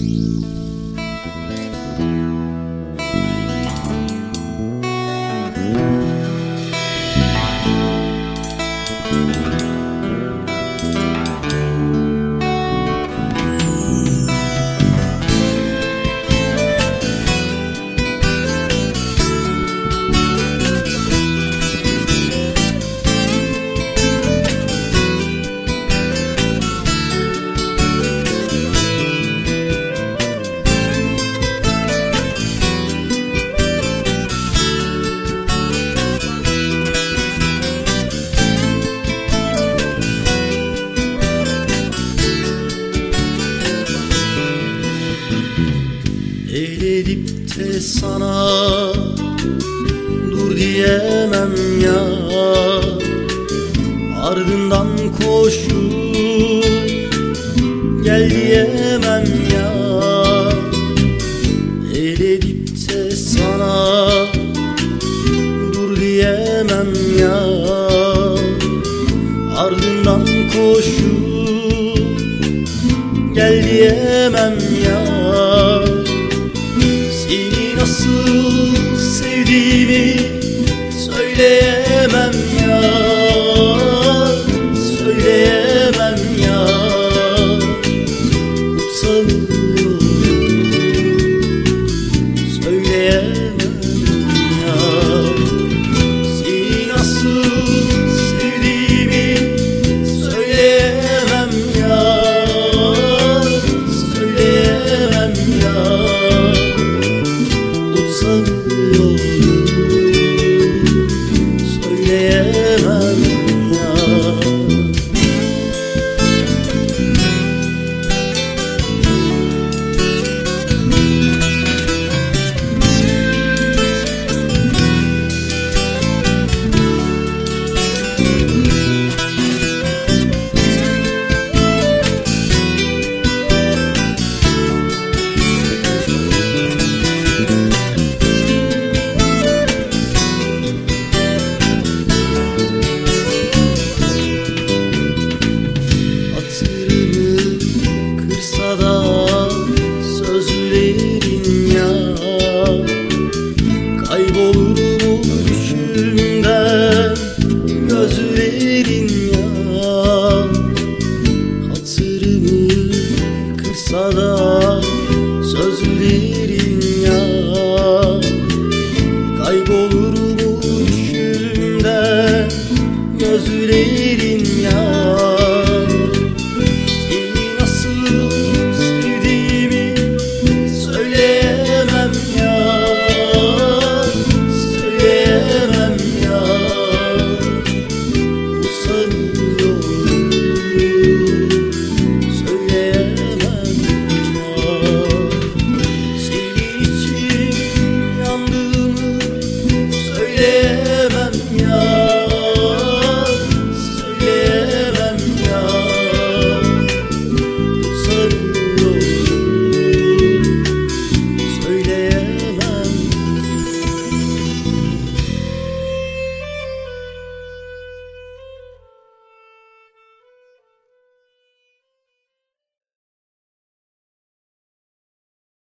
El edip de sana dur diyemem ya. Ardından koşup gel diyemem ya. El edip de sana dur diyemem ya. Ardından koşup gel diyemem ya colorido.